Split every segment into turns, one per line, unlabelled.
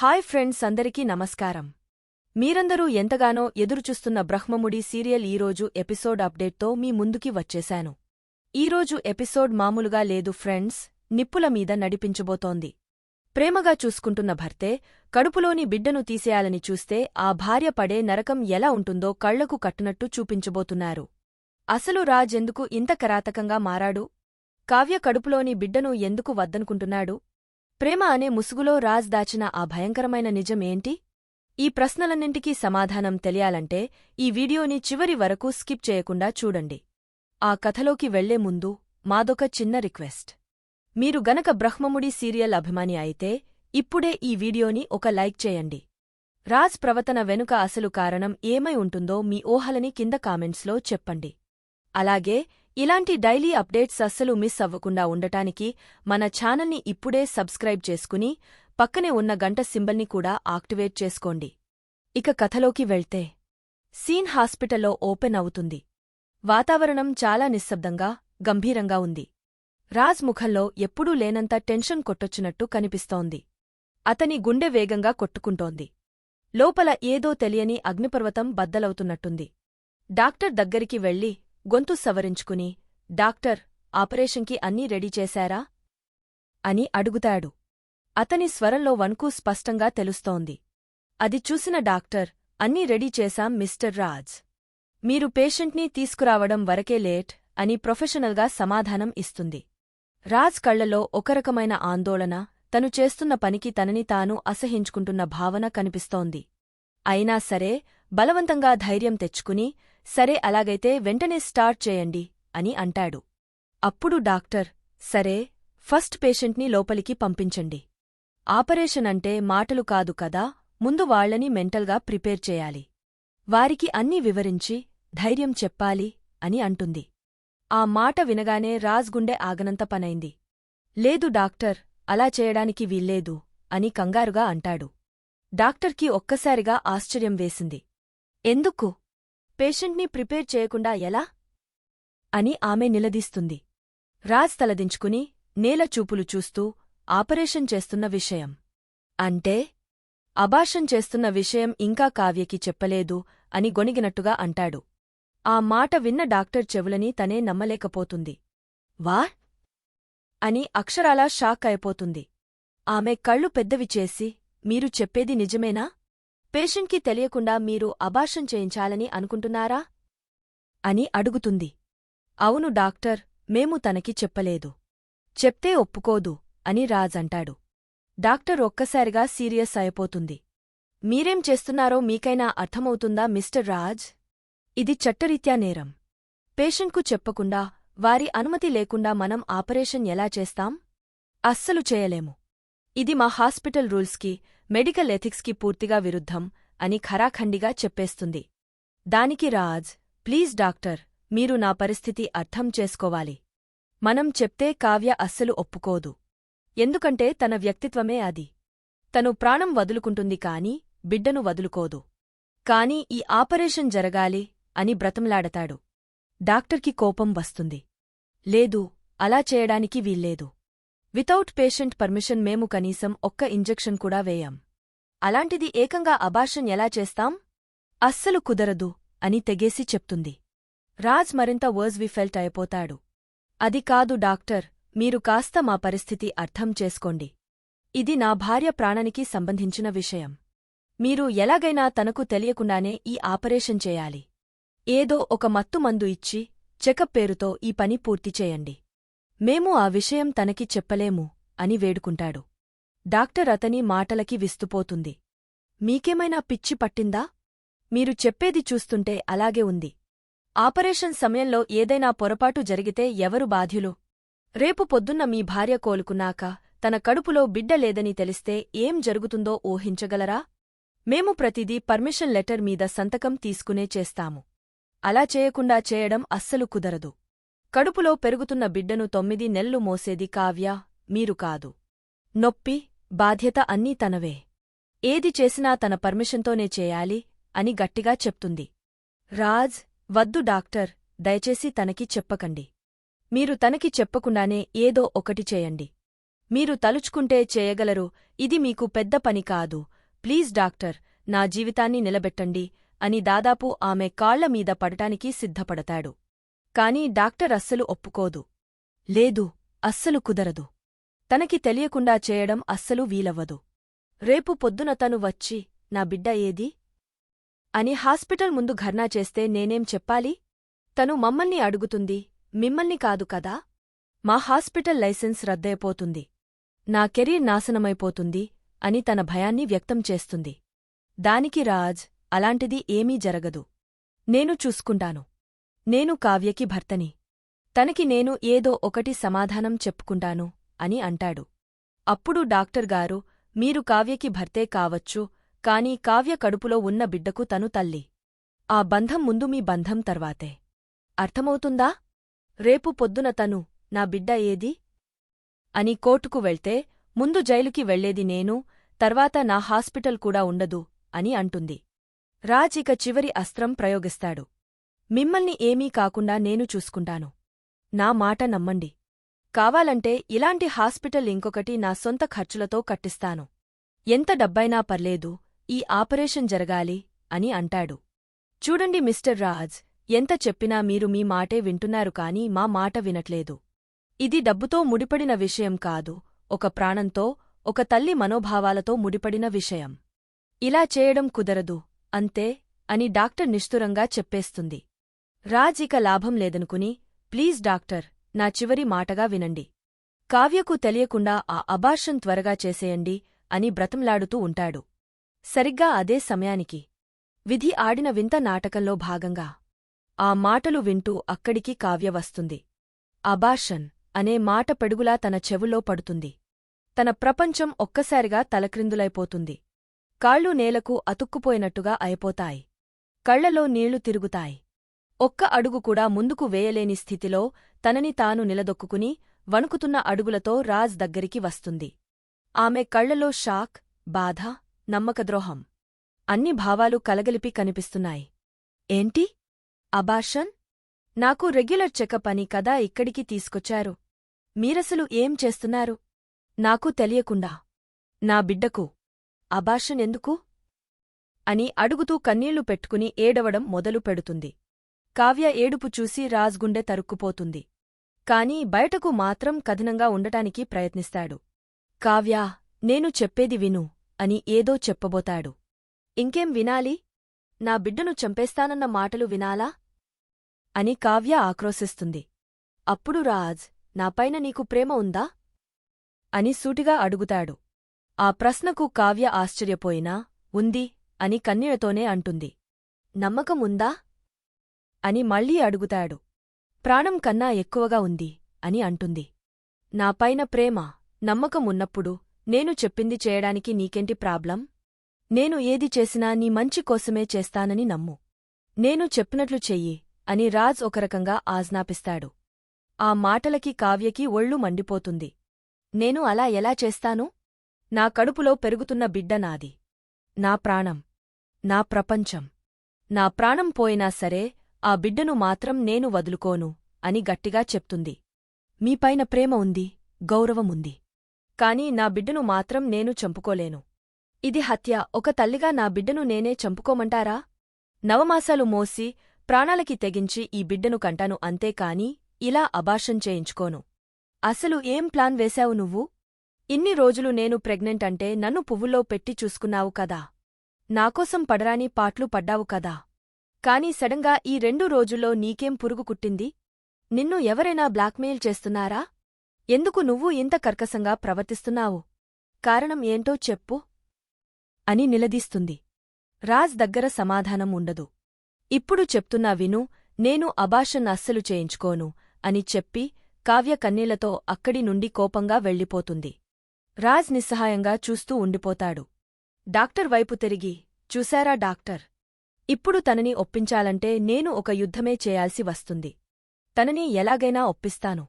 Hi friends అందరికీ నమస్కారం. మీరందరూ ఎంతగానో ఎదురుచూస్తున్న బ్రహ్మముడి సీరియల్ ఈరోజు ఎపిసోడ్ అప్డేట్తో మీ ముందుకి వచ్చేశాను. ఈరోజు ఎపిసోడ్ మామూలుగా లేదు ఫ్రెండ్స్ నిప్పుల మీద నడిపించబోతోంది. ప్రేమగా చూసుకుంటున్న భర్తే కడుపులోని బిడ్డను తీసేయాలని చూస్తే ఆ భార్య పడే నరకం ఎలా ఉంటుందో కళ్ళకు కట్టునట్టు చూపించబోతున్నారు. అసలు రాజ్ ఎందుకు ఇంత కరాతకంగా మారాడు? కావ్య కడుపులోని బిడ్డను ఎందుకు వద్దనుకుంటున్నాడు? ప్రేమ అనే ముసుగులో రాజ్ దాచిన ఆ భయంకరమైన నిజం ఏంటి? ఈ ప్రశ్నలన్నింటికీ సమాధానం తెలియాలంటే ఈ వీడియోని చివరి వరకు స్కిప్ చేయకుండా చూడండి. ఆ కథలోకి వెళ్ళే ముందు మాదొక చిన్న రిక్వెస్ట్. మీరు గనక బ్రహ్మముడి సీరియల్ అభిమాని అయితే ఇప్పుడే ఈ వీడియోని ఒక లైక్ చేయండి. రాజ్ ప్రవర్తన వెనుక అసలు కారణం ఏమై ఉంటుందో మీ ఊహలని కింద కామెంట్స్లో చెప్పండి. అలాగే ఇలాంటి డైలీ అప్డేట్స్ అస్సలు మిస్ అవ్వకుండా ఉండటానికి మన ఛానల్ని ఇప్పుడే సబ్స్క్రైబ్ చేసుకుని పక్కనే ఉన్న గంట సింబల్ని కూడా ఆక్టివేట్ చేసుకోండి. ఇక కథలోకి వెళ్తే సీన్ హాస్పిటల్లో ఓపెన్ అవుతుంది. వాతావరణం చాలా నిశ్శబ్దంగా గంభీరంగా ఉంది. రాజ్ ముఖంలో ఎప్పుడూ లేనంత టెన్షన్ కొట్టొచ్చినట్టు కనిపిస్తోంది. అతని గుండె వేగంగా కొట్టుకుంటోంది. లోపల ఏదో తెలియని అగ్నిపర్వతం బద్దలవుతున్నట్టుంది. డాక్టర్ దగ్గరికి వెళ్ళి గొంతు సవరించుకుని డాక్టర్ ఆపరేషన్కి అన్నీ రెడీ చేశారా అని అడుగుతాడు. అతని స్వరంలో వణుకు స్పష్టంగా తెలుస్తోంది. అది చూసిన డాక్టర్ అన్నీ రెడీ చేశాం మిస్టర్ రాజ్. మీరు పేషెంట్ని తీసుకురావడం వరకే లేట్ అని ప్రొఫెషనల్గా సమాధానం ఇస్తుంది. రాజ్ కళ్ళలో ఒకరకమైన ఆందోళన తను చేస్తున్న పనికి తనని తాను అసహించుకుంటున్న భావన కనిపిస్తోంది. అయినా సరే బలవంతంగా ధైర్యం తెచ్చుకుని సరే అలాగైతే వెంటనే స్టార్ట్ చేయండి అని అంటాడు. అప్పుడు డాక్టర్ సరే ఫస్ట్ పేషెంట్ని లోపలికి పంపించండి. ఆపరేషన్ అంటే మాటలు కాదు కదా ముందు వాళ్ళని మెంటల్గా ప్రిపేర్ చేయాలి. వారికి అన్నీ వివరించి ధైర్యం చెప్పాలి అని అంటుంది. ఆ మాట వినగానే రాజ్ గుండె ఆగనంత పనైంది. లేదు డాక్టర్ అలా చేయడానికి వీల్లేదు అని కంగారుగా అంటాడు. డాక్టర్కి ఒక్కసారిగా ఆశ్చర్యం వేసింది. ఎందుకు? పేషెంట్ని ప్రిపేర్ చేయకుండా ఎలా? అని ఆమె నిలదీస్తుంది. రాజ్ తలదించుకుని నేల చూపులు చూస్తూ ఆపరేషన్ చేస్తున్న విషయం. అంటే అభాషం చేస్తున్న విషయం ఇంకా కావ్యకి చెప్పలేదు అని గొనిగినట్టుగా అంటాడు. ఆ మాట విన్న డాక్టర్ చెవులని తనే నమ్మలేకపోతుంది. వా? అని అక్షరాలా షాక్ అయిపోతుంది. ఆమె కళ్ళు పెద్దవి చేసి మీరు చెప్పేది నిజమేనా? పేషెంట్కి తెలియకుండా మీరు అబార్షన్ చేయించాలని అనుకుంటున్నారా? అని అడుగుతుంది. అవును డాక్టర్ మేము తనకి చెప్పలేదు. చెప్తే ఒప్పుకోదు అని రాజ్ అంటాడు. డాక్టర్ ఒక్కసారిగా సీరియస్ అయిపోతుంది. మీరేం చేస్తున్నారో మీకైనా అర్థమవుతుందా మిస్టర్ రాజ్? ఇది చట్టరీత్యా నేరం. పేషెంట్కు చెప్పకుండా వారి అనుమతి లేకుండా మనం ఆపరేషన్ ఎలా చేస్తాం? అస్సలు చేయలేము. ఇది మా హాస్పిటల్ రూల్స్కి మెడికల్ ఎథిక్స్కి పూర్తిగా విరుద్ధం అని ఖరాఖండిగా చెప్పేస్తుంది. దానికి రాజ్ ప్లీజ్ డాక్టర్ మీరు నా పరిస్థితి అర్థం చేసుకోవాలి. మనం చెప్తే కావ్య అస్సలు ఒప్పుకోదు. ఎందుకంటే తన వ్యక్తిత్వమే అది. తను ప్రాణం వదులుకుంటుంది కాని బిడ్డను వదులుకోదు. కాని ఈ ఆపరేషన్ జరగాలి అని బ్రతంలాడతాడు డాక్టర్కి కోపం వస్తుంది. లేదు అలా చేయడానికి వీల్లేదు. వితౌట్ పేషెంట్ పర్మిషన్ మేము కనీసం ఒక్క ఇంజెక్షన్ కూడా వేయం. అలాంటిది ఏకంగా అబార్షన్ ఎలా చేస్తాం? అస్సలు కుదరదు అని తెగేసి చెప్తుంది. రాజ్ మరింత వర్జ్ ఫెల్ట్ అయిపోతాడు. అది కాదు డాక్టర్ మీరు కాస్త మా పరిస్థితి అర్థం చేసుకోండి. ఇది నా భార్య ప్రాణానికి సంబంధించిన విషయం. మీరు ఎలాగైనా తనకు తెలియకుండానే ఈ ఆపరేషన్ చేయాలి. ఏదో ఒక మత్తు మందు ఇచ్చి చెకప్ పేరుతో ఈ పని పూర్తి చేయండి. మేము ఆ విషయం తనకి చెప్పలేము అని వేడుకుంటాడు. డాక్టర్ అతని మాటలకి విస్తుపోతుంది. మీకేమైనా పిచ్చి పట్టిందా? మీరు చెప్పేది చూస్తుంటే అలాగే ఉంది. ఆపరేషన్ సమయంలో ఏదైనా పొరపాటు జరిగితే ఎవరు బాధ్యులు? రేపు పొద్దున్న మీ భార్య కోలుకున్నాక తన కడుపులో బిడ్డ లేదని తెలిస్తే ఏం జరుగుతుందో ఊహించగలరా? మేము ప్రతిదీ పర్మిషన్ లెటర్ మీద సంతకం తీసుకునే చేస్తాము. అలా చేయకుండా చేయడం అస్సలు కుదరదు. కడుపులో పెరుగుతున్న బిడ్డను తొమ్మిది నెల్లు మోసేది కావ్య మీరు కాదు. నొప్పి బాధ్యత అన్నీ తనవే. ఏది చేసినా తన పర్మిషన్తోనే చేయాలి అని గట్టిగా చెప్తుంది. రాజ్ వద్దు డాక్టర్ దయచేసి తనకి చెప్పకండి. మీరు తనకి చెప్పకుండానే ఏదో ఒకటి చేయండి. మీరు తలుచుకుంటే చేయగలరు ఇది మీకు పెద్ద పని కాదు. ప్లీజ్ డాక్టర్ నా జీవితాన్ని నిలబెట్టండి అని దాదాపు ఆమె కాళ్ళ మీద పడటానికి సిద్ధపడతాడు. కాని డాక్టర్ అస్సలు ఒప్పుకోదు. లేదు అస్సలు కుదరదు. తనకి తెలియకుండా చేయడం అస్సలు వీలవ్వదు. రేపు పొద్దున తను వచ్చి నా బిడ్డ ఏది అని హాస్పిటల్ ముందు ఘర్నా చేస్తే నేనేం చెప్పాలి? తను మమ్మల్ని అడుగుతుంది మిమ్మల్ని కాదు కదా? మా హాస్పిటల్ లైసెన్స్ రద్దయిపోతుంది. నా కెరీర్ నాశనమైపోతుంది అని తన భయాన్ని వ్యక్తం చేస్తుంది. దానికి రాజ్ అలాంటిది ఏమీ జరగదు. నేను చూసుకుంటాను. నేను కావ్యకి భర్తని. తనకి నేను ఏదో ఒకటి సమాధానం చెప్పుకుంటాను అని అంటాడు. అప్పుడు డాక్టర్గారు మీరు కావ్యకి భర్తే కావచ్చు కాని కావ్య కడుపులో ఉన్న బిడ్డకు తను తల్లి. ఆ బంధం ముందు మీ బంధం తర్వాతే. అర్థమవుతుందా? రేపు పొద్దున తను నా బిడ్డ ఏది? అని కోర్టుకు వెళ్తే ముందు జైలుకి వెళ్ళేది నేను తర్వాత నా హాస్పిటల్ కూడా ఉండదు అని అంటుంది. రాజ్ ఇక చివరి అస్త్రం ప్రయోగిస్తాడు. మిమ్మల్ని ఏమీ కాకుండా నేను చూసుకుంటాను. నా మాట నమ్మండి. కావాలంటే ఇలాంటి హాస్పిటల్ ఇంకొకటి నా సొంత ఖర్చులతో కట్టిస్తాను. ఎంత డబ్బైనా పర్లేదు ఈ ఆపరేషన్ జరగాలి అని అంటాడు. చూడండి మిస్టర్ రాజ్ ఎంత చెప్పినా మీరు మీ మాటే వింటున్నారు కాని మా మాట వినట్లేదు. ఇది డబ్బుతో ముడిపడిన విషయం కాదు ఒక ప్రాణంతో ఒక తల్లి మనోభావాలతో ముడిపడిన విషయం. ఇలా చేయడం కుదరదు అంతే అని డాక్టర్ నిష్ఠురంగా చెప్పేస్తుంది. రాజ్ ఇక లాభం లేదనుకుని ప్లీజ్ డాక్టర్ నా చివరి మాటగా వినండి. కావ్యకు తెలియకుండా ఆ అబార్షన్ త్వరగా చేసేయండి అని బ్రతంలాడుతూ ఉంటాడు. సరిగ్గా అదే సమయానికి విధి ఆడిన వింత నాటకంలో భాగంగా ఆ మాటలు వింటూ అక్కడికి కావ్య వస్తుంది. అబార్షన్ అనే మాట పెడుగులా తన చెవులో పడుతుంది. తన ప్రపంచం ఒక్కసారిగా తలక్రిందులైపోతుంది. కాళ్ళు నేలకు అతుక్కుపోయినట్టుగా అయిపోతాయి. కళ్ళలో నీళ్ళు తిరుగుతాయి. ఒక్క అడుగు కూడా ముందుకు వేయలేని స్థితిలో తనని తాను నిలదొక్కుకుని వణుకుతున్న అడుగులతో రాజ్ దగ్గరికి వస్తుంది. ఆమె కళ్ళలో షాక్ బాధ నమ్మకద్రోహం. అన్ని భావాలు కలగలిపి కనిపిస్తున్నాయి. ఏంటి? అబార్షన్? నాకు రెగ్యులర్ చెకప్ అని కదా ఇక్కడికి తీసుకొచ్చారు. మీరసలు ఏం చేస్తున్నారు? నాకు తెలియకుండా. నా బిడ్డకు. అబార్షన్ ఎందుకు? అని అడుగుతూ కన్నీళ్ళు పెట్టుకుని ఏడవడం మొదలు పెడుతుంది కావ్య ఏడుపు చూసి రాజ్గుండె తరుక్కుపోతుంది. కాని బయటకు మాత్రం కథనంగా ఉండటానికి ప్రయత్నిస్తాడు. కావ్యా నేను చెప్పేది విను అని ఏదో చెప్పబోతాడు. ఇంకేం వినాలి? నా బిడ్డను చంపేస్తానన్న మాటలు వినాలా? అని కావ్య ఆక్రోశిస్తుంది. అప్పుడు రాజ్ నాపైన నీకు ప్రేమ ఉందా? అని సూటిగా అడుగుతాడు. ఆ ప్రశ్నకు కావ్య ఆశ్చర్యపోయినా ఉంది అని కన్నీళ్ళతోనే అంటుంది. నమ్మకం ఉందా అని మళ్ళీ అడుగుతాడు. ప్రాణం కన్నా ఎక్కువగా ఉంది అని అంటుంది. నాపైన ప్రేమ నమ్మకం ఉన్నప్పుడు నేను చెప్పింది చేయడానికి నీకేంటి ప్రాబ్లం? నేను ఏది చేసినా నీ మంచి కోసమే చేస్తానని నమ్ము. నేను చెప్పినట్లు చెయ్యి అని రాజ్ ఒకరకంగా ఆజ్ఞాపిస్తాడు. ఆ మాటలకి కావ్యకి ఒళ్ళు మండిపోతుంది. నేను అలా ఎలా చేస్తాను? నా కడుపులో పెరుగుతున్న బిడ్డ నాది. నా ప్రాణం. నా ప్రపంచం. నా ప్రాణం పోయినా సరే ఆ బిడ్డను మాత్రం నేను వదులుకోను అని గట్టిగా చెప్తుంది. మీపైన ప్రేమ ఉంది గౌరవముంది కాని నా బిడ్డను మాత్రం నేను చంపుకోలేను. ఇది హత్య. ఒక తల్లిగా నా బిడ్డను నేనే చంపుకోమంటారా? నవమాసాలు మోసి ప్రాణాలకి తెగించి ఈ బిడ్డను కంటాను అంతేకాని ఇలా అబార్షన్ చేయించుకోను. అసలు ఏం ప్లాన్ వేశావు నువ్వు? ఇన్ని రోజులు నేను ప్రెగ్నెంట్ అంటే నన్ను పువ్వుల్లో పెట్టి చూసుకున్నావు కదా. నాకోసం పడరాని పాట్లు పడ్డావు కదా. కాని సడన్గా ఈ రెండు రోజుల్లో నీకేం పురుగు కుట్టింది? నిన్ను ఎవరైనా బ్లాక్మెయిల్ చేస్తున్నారా? ఎందుకు నువ్వు ఇంత కర్కసంగా ప్రవర్తిస్తున్నావు? కారణం ఏంటో చెప్పు. అని నిలదీస్తుంది. రాజ్ దగ్గర సమాధానం ఉండదు. ఇప్పుడు చెప్తున్నా విను నేను అబాషన్ అస్సలు చేయించుకోను అని చెప్పి కావ్య కన్నీళ్ళతో అక్కడి నుండి కోపంగా వెళ్ళిపోతుంది. రాజ్ నిస్సహాయంగా చూస్తూ ఉండిపోతాడు. డాక్టర్ వైపు తిరిగి చూశారా డాక్టర్? ఇప్పుడు తనని ఒప్పించాలంటే నేను ఒక యుద్ధమే చేయాల్సి వస్తుంది. తనని ఎలాగైనా ఒప్పిస్తాను.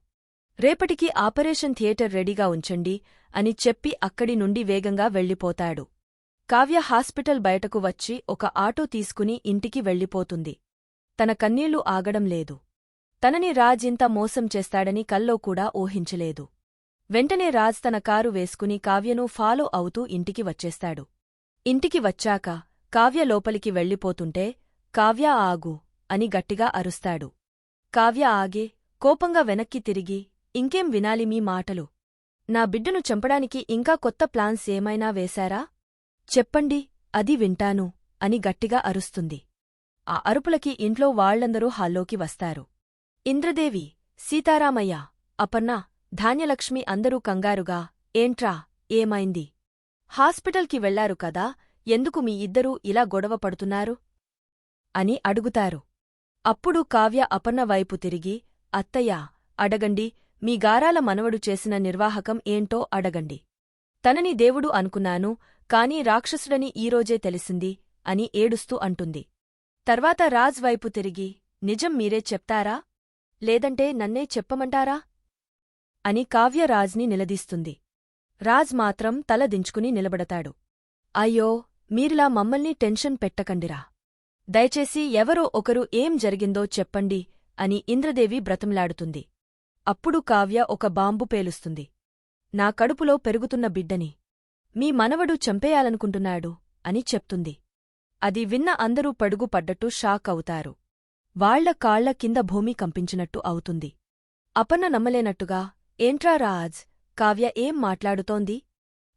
రేపటికి ఆపరేషన్ థియేటర్ రెడీగా ఉంచండి అని చెప్పి అక్కడి నుండి వేగంగా వెళ్ళిపోతాడు. కావ్య హాస్పిటల్ బయటకు వచ్చి ఒక ఆటో తీసుకుని ఇంటికి వెళ్ళిపోతుంది. తన కన్నీళ్ళు ఆగడం లేదు. తనని రాజ్ ఇంత మోసం చేస్తాడని కల్లో కూడా ఊహించలేదు. వెంటనే రాజ్ తన కారు వేసుకుని కావ్యను ఫాలో అవుతూ ఇంటికి వచ్చేస్తాడు. ఇంటికి వచ్చాక కావ్య లోపలికి వెళ్ళిపోతుంటే కావ్య ఆగు అని గట్టిగా అరుస్తాడు. కావ్య ఆగే కోపంగా వెనక్కి తిరిగి ఇంకేం వినాలి మీ మాటలు? నా బిడ్డను చంపడానికి ఇంకా కొత్త ప్లాన్స్ ఏమైనా వేశారా? చెప్పండి అది వింటాను అని గట్టిగా అరుస్తుంది. ఆ అరుపులకి ఇంట్లో వాళ్ళందరూ హాల్లోకి వస్తారు. ఇంద్రదేవి సీతారామయ్య అపర్ణ ధాన్యలక్ష్మి అందరూ కంగారుగా ఏంట్రా ఏమైంది? హాస్పిటల్కి వెళ్ళారు కదా ఎందుకు మీ ఇద్దరూ ఇలా గొడవ పడుతున్నారు? అని అడుగుతారు. అప్పుడు కావ్య అపర్ణ వైపు తిరిగి అత్తయ్యా అడగండి మీ గారాల మనవడు చేసిన నిర్వాహకం ఏంటో అడగండి. తనని దేవుడు అనుకున్నాను కాని రాక్షసుడని ఈరోజే తెలిసింది అని ఏడుస్తూ అంటుంది. తర్వాత రాజ్ వైపు తిరిగి నిజం మీరే చెప్తారా? లేదంటే నన్నే చెప్పమంటారా? అని కావ్య రాజ్ని నిలదీస్తుంది. రాజ్ మాత్రం తల దించుకుని నిలబడతాడు. అయ్యో మీరిలా మమ్మల్ని టెన్షన్ పెట్టకండిరా. దయచేసి ఎవరో ఒకరు ఏం జరిగిందో చెప్పండి అని ఇంద్రదేవి బ్రతంలాడుతుంది అప్పుడు కావ్య ఒక బాంబు పేలుస్తుంది. నా కడుపులో పెరుగుతున్న బిడ్డని. మీ మనవడు చంపేయాలనుకుంటున్నాడు అని చెప్తుంది. అది విన్న అందరూ పడుగు పడ్డట్టు షాక్ అవుతారు. వాళ్ళ కాళ్ళ కింద భూమి కంపించినట్టు అవుతుంది. అపన్న నమ్మలేనట్టుగా ఏంట్రా రాజ్ కావ్య ఏం మాట్లాడుతోంది?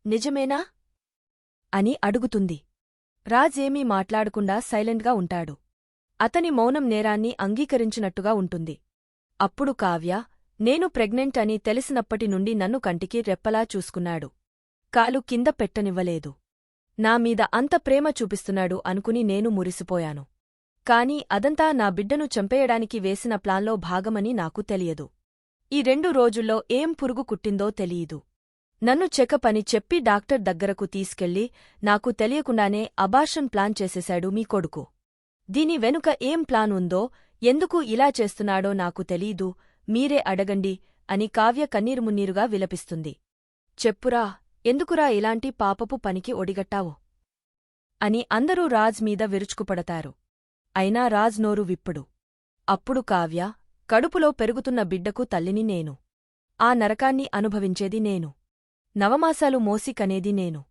నిజమేనా? అని అడుగుతుంది. రాజేమీ మాట్లాడకుండా సైలెంట్గా ఉంటాడు. అతని మౌనం నేరాన్ని అంగీకరించినట్టుగా ఉంటుంది. అప్పుడు కావ్య నేను ప్రెగ్నెంట్ అని తెలిసినప్పటి నుండి నన్ను కంటికి రెప్పలా చూసుకున్నాడు. కాలు కింద పెట్టనివ్వలేదు. నా మీద అంత ప్రేమ చూపిస్తున్నాడు అనుకుని నేను మురిసిపోయాను. కాని అదంతా నా బిడ్డను చంపేయడానికి వేసిన ప్లాన్లో భాగమని నాకు తెలియదు. ఈ రెండు రోజుల్లో ఏం పురుగు కుట్టిందో తెలియదు. నన్ను చెకపని చెప్పి డాక్టర్ దగ్గరకు తీసుకెళ్ళి నాకు తెలియకుండానే అబార్షన్ ప్లాన్ చేసేశాడు మీ కొడుకు. దీని వెనుక ఏం ప్లాన్ ఉందో ఎందుకు ఇలా చేస్తున్నాడో నాకు తెలీదు మీరే అడగండి అని కావ్య కన్నీరుమున్నీరుగా విలపిస్తుంది. చెప్పురా ఎందుకురా ఇలాంటి పాపపు పనికి ఒడిగట్టావు? అని అందరూ రాజ్ మీద విరుచుకుపడతారు. అయినా రాజ్ నోరు విప్పుడు. అప్పుడు కావ్య కడుపులో పెరుగుతున్న బిడ్డకు తల్లిని నేను. ఆ నరకాన్ని అనుభవించేది నేను. నవమాసాలు మోసి కనేది నేను.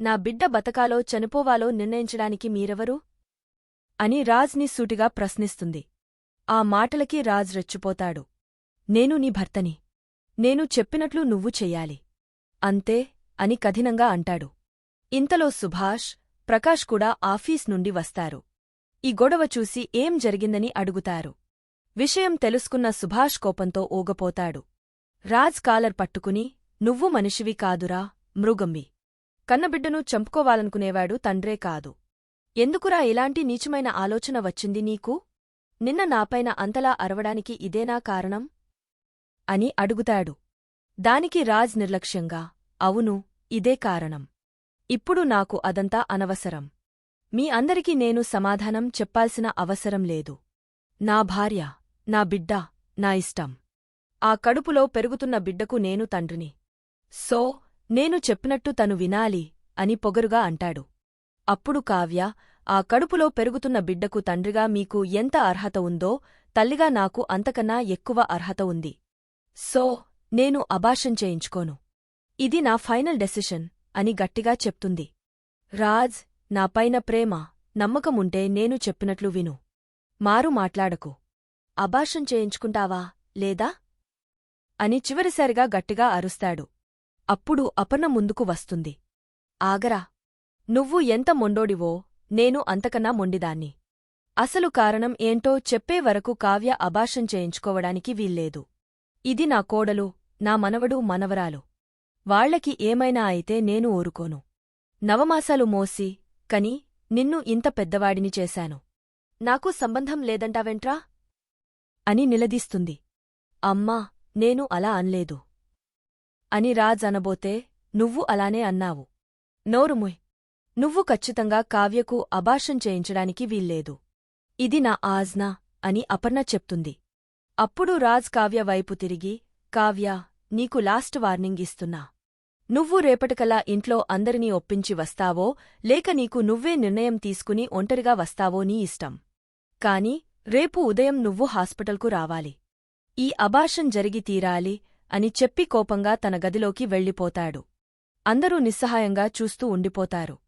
నా బిడ్డ బతకాలో చనిపోవాలో నిర్ణయించడానికి మీరెవరు? అని రాజ్ని సూటిగా ప్రశ్నిస్తుంది. ఆ మాటలకి రాజ్ రెచ్చిపోతాడు. నేను నీ భర్తని. నేను చెప్పినట్లు నువ్వు చెయ్యాలి. అంతే అని కఠినంగా అంటాడు. ఇంతలో సుభాష్ ప్రకాష్ కూడా ఆఫీస్ నుండి వస్తారు. ఈ గొడవ చూసి ఏం జరిగిందని అడుగుతారు. విషయం తెలుసుకున్న సుభాష్ కోపంతో ఊగపోతాడు. రాజ్ కాలర్ పట్టుకుని నువ్వు మనిషివి కాదురా మృగమ్మి. కన్నబిడ్డను చంపుకోవాలనుకునేవాడు తండ్రే కాదు. ఎందుకురా ఇలాంటి నీచమైన ఆలోచన వచ్చింది నీకు? నిన్న నాపైన అంతలా అరవడానికి ఇదేనా కారణం? అని అడుగుతాడు. దానికి రాజ్ నిర్లక్ష్యంగా అవును ఇదే కారణం. ఇప్పుడు నాకు అదంతా అనవసరం. మీ అందరికీ నేను సమాధానం చెప్పాల్సిన అవసరం లేదు. నా భార్య నా బిడ్డ నా ఇష్టం. ఆ కడుపులో పెరుగుతున్న బిడ్డకు నేను తండ్రిని. సో నేను చెప్పినట్టు తను వినాలి అని పొగరుగా అంటాడు. అప్పుడు కావ్య ఆ కడుపులో పెరుగుతున్న బిడ్డకు తండ్రిగా మీకు ఎంత అర్హత ఉందో తల్లిగా నాకు అంతకన్నా ఎక్కువ అర్హత ఉంది. సో నేను అభాషం చేయించుకోను. ఇది నా ఫైనల్ డెసిషన్ అని గట్టిగా చెప్తుంది. రాజ్ నాపైన ప్రేమ నమ్మకముంటే నేను చెప్పినట్లు విను. మారు మాట్లాడకు. అభాషం చేయించుకుంటావా లేదా? అని చివరిసారిగా గట్టిగా అరుస్తాడు. అప్పుడు అపర్ణ ముందుకు వస్తుంది. ఆగరా. నువ్వు ఎంత మొండోడివో నేను అంతకన్నా మొండిదాన్ని. అసలు కారణం ఏంటో చెప్పే వరకు కావ్య అభాషం చేయించుకోవడానికి వీల్లేదు. ఇది నా కోడలు నా మనవడు మనవరాలు. వాళ్ళకి ఏమైనా అయితే నేను ఊరుకోను. నవమాసాలు మోసి కని నిన్ను ఇంత పెద్దవాడిని చేశాను. నాకు సంబంధం లేదంటావెంట్రా? అని నిలదీస్తుంది. అమ్మా నేను అలా అన్లేదు. అని రాజ్ అనబోతే నువ్వు అలానే అన్నావు. నోరుముయ్ నువ్వు ఖచ్చితంగా కావ్యకు అభాషం చేయించడానికి వీల్లేదు. ఇది నా ఆజ్నా అని అపర్ణ చెప్తుంది. అప్పుడు రాజ్ కావ్య వైపు తిరిగి కావ్య నీకు లాస్ట్ వార్నింగ్ ఇస్తున్నా. నువ్వు రేపటికలా ఇంట్లో అందరినీ ఒప్పించి వస్తావో లేక నీకు నువ్వే నిర్ణయం తీసుకుని ఒంటరిగా వస్తావో నీ ఇష్టం. కాని రేపు ఉదయం నువ్వు హాస్పిటల్కు రావాలి. ఈ అభాషం జరిగి తీరాలి అని చెప్పి కోపంగా తన గదిలోకి వెళ్ళిపోతాడు. అందరూ నిస్సహాయంగా చూస్తూ ఉండిపోతారు.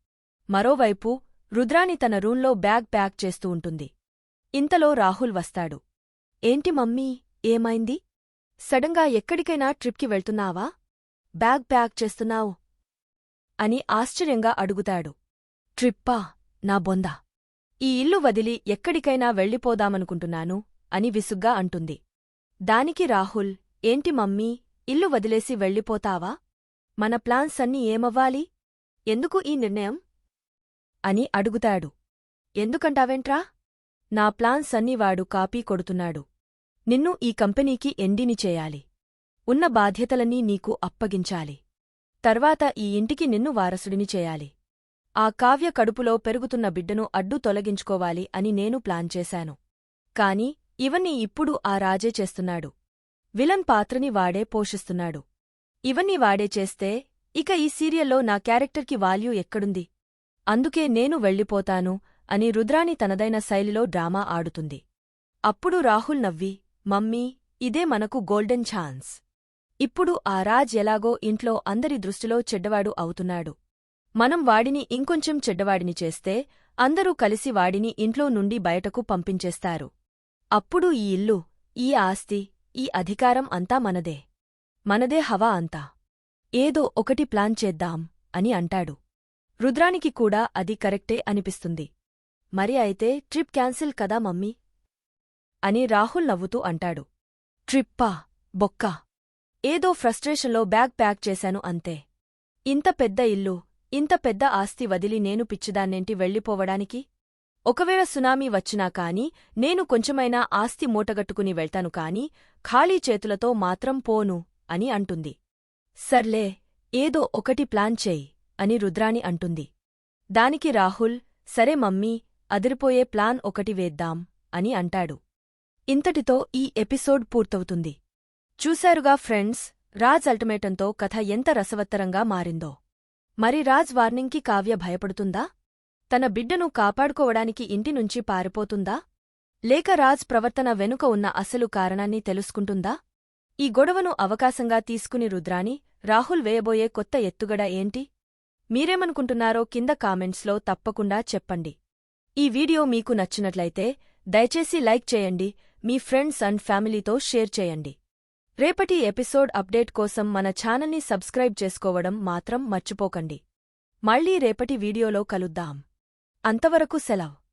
మరోవైపు రుద్రాని తన రూంలో బ్యాగ్ ప్యాక్ చేస్తూ ఉంటుంది. ఇంతలో రాహుల్ వస్తాడు. ఏంటి మమ్మీ ఏమైంది? సడన్గా ఎక్కడికైనా ట్రిప్కి వెళ్తున్నావా? బ్యాగ్ ప్యాక్ చేస్తున్నావు అని ఆశ్చర్యంగా అడుగుతాడు. ట్రిప్పా నా బొంద. ఈ ఇల్లు వదిలి ఎక్కడికైనా వెళ్ళిపోదామనుకుంటున్నాను అని విసుగ్గా అంటుంది. దానికి రాహుల్ ఏంటి మమ్మీ ఇల్లు వదిలేసి వెళ్ళిపోతావా? మన ప్లాన్స్ అన్నీ ఏమవ్వాలి? ఎందుకు ఈ నిర్ణయం? అని అడుగుతాడు. ఎందుకంటావేంట్రా? నా ప్లాన్స్ అన్నీ వాడు కాపీ కొడుతున్నాడు. నిన్ను ఈ కంపెనీకి ఎండిని చేయాలి. ఉన్న బాధ్యతలన్నీ నీకు అప్పగించాలి. తర్వాత ఈ ఇంటికి నిన్ను వారసుడిని చేయాలి. ఆ కావ్య కడుపులో పెరుగుతున్న బిడ్డను అడ్డు తొలగించుకోవాలి అని నేను ప్లాన్ చేశాను. కాని ఇవన్నీ ఇప్పుడు ఆ రాజే చేస్తున్నాడు. విలన్ పాత్రని వాడే పోషిస్తున్నాడు. ఇవన్నీ వాడే చేస్తే ఇక ఈ సీరియల్లో నా క్యారెక్టర్కి వాల్యూ ఎక్కడుంది? అందుకే నేను వెళ్ళిపోతాను అని రుద్రాని తనదైన శైలిలో డ్రామా ఆడుతుంది. అప్పుడు రాహుల్ నవ్వి మమ్మీ ఇదే మనకు గోల్డెన్ ఛాన్స్. ఇప్పుడు ఆ రాజ్ ఎలాగో ఇంట్లో అందరి దృష్టిలో చెడ్డవాడు అవుతున్నాడు. మనం వాడిని ఇంకొంచెం చెడ్డవాడిని చేస్తే అందరూ కలిసి వాడిని ఇంట్లో నుండి బయటకు పంపించేస్తారు. అప్పుడు ఈ ఇల్లు ఈ ఆస్తి ఈ అధికారం అంతా మనదే. మనదే హవా అంతా. ఏదో ఒకటి ప్లాన్ చేద్దాం అని అంటాడు. రుద్రానికి కూడా అది కరెక్టే అనిపిస్తుంది. మరి అయితే ట్రిప్ క్యాన్సిల్ కదా మమ్మీ? అని రాహుల్ నవ్వుతూ అంటాడు. ట్రిప్పా బొక్కా. ఏదో ఫ్రస్ట్రేషన్లో బ్యాగ్ ప్యాక్ చేశాను అంతే. ఇంత పెద్ద ఇల్లు ఇంత పెద్ద ఆస్తి వదిలి నేను పిచ్చిదాన్నేంటి వెళ్ళిపోవడానికి? ఒకవేళ సునామీ వచ్చినా కాని నేను కొంచెమైనా ఆస్తి మూటగట్టుకుని వెళ్తాను కాని ఖాళీ చేతులతో మాత్రం పోను అని అంటుంది. సర్లే ఏదో ఒకటి ప్లాన్ చేయి అని రుద్రాణి అంటుంది. దానికి రాహుల్ సరే మమ్మీ అదిరిపోయే ప్లాన్ ఒకటి వేద్దాం అని అంటాడు. ఇంతటితో ఈ ఎపిసోడ్ పూర్తవుతుంది. చూశారుగా ఫ్రెండ్స్ రాజ్ అల్టిమేటంతో కథ ఎంత రసవత్తరంగా మారిందో. మరి రాజ్ వార్నింగ్కి కావ్య భయపడుతుందా? తన బిడ్డను కాపాడుకోవడానికి ఇంటి నుంచి పారిపోతుందా? లేక రాజ్ ప్రవర్తన వెనుక ఉన్న అసలు కారణాన్ని తెలుసుకుంటుందా? ఈ గొడవను అవకాశంగా తీసుకుని రుద్రాని రాహుల్ వేయబోయే కొత్త ఎత్తుగడ ఏంటి? మీరేమనుకుంటున్నారో కింద కామెంట్స్లో తప్పకుండా చెప్పండి. ఈ వీడియో మీకు నచ్చినట్లయితే దయచేసి లైక్ చేయండి మీ ఫ్రెండ్స్ అండ్ ఫ్యామిలీతో షేర్ చేయండి. రేపటి ఎపిసోడ్ అప్డేట్ కోసం మన ఛానల్ని సబ్స్క్రైబ్ చేసుకోవడం మాత్రం మర్చిపోకండి. మళ్ళీ రేపటి వీడియోలో కలుద్దాం. అంతవరకు సెలవు.